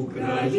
Україно,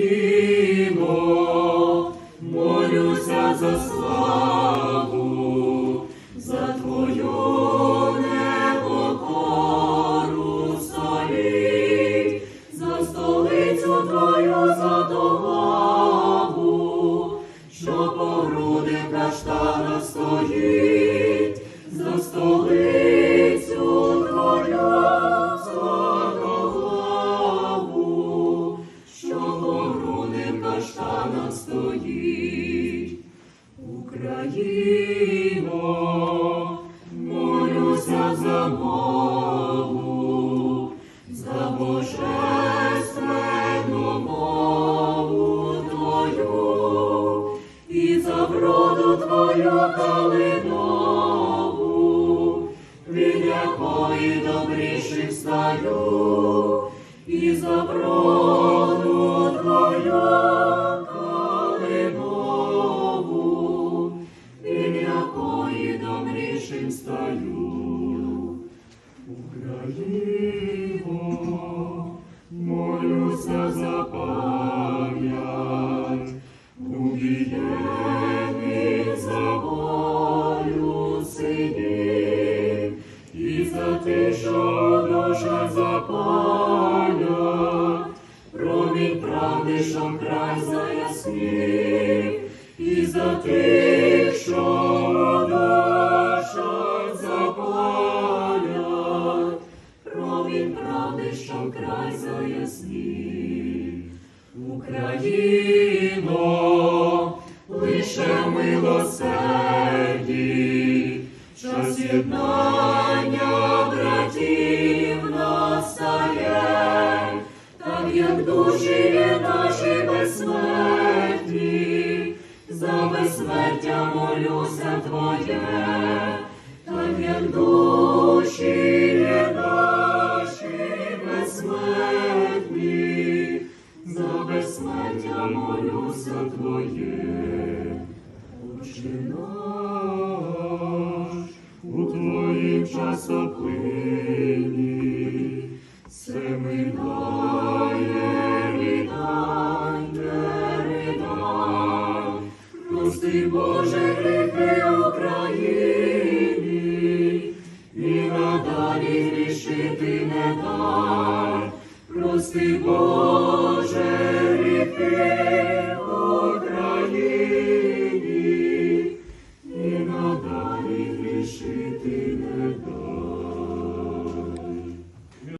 молюся за божественну мову твою і за вроду твою стаю, і за вроду твою калинову, Україно, молюся за пам'ять, убієних за волю синів, і за те, що душа запалять, промінь правди, що край заяснив, і за тих, що що край заяснив. Україно, лише милосерді, час єднання братів настає, так як душі є наші безсмертні, за безсмертя молюся Твоє, молюся Твоє. Отче наш, у Твоїм часоплині, все минає, рідай, не ридай, прости, Боже, гріхи Україні, і надалі грішити не дай, прости, Боже,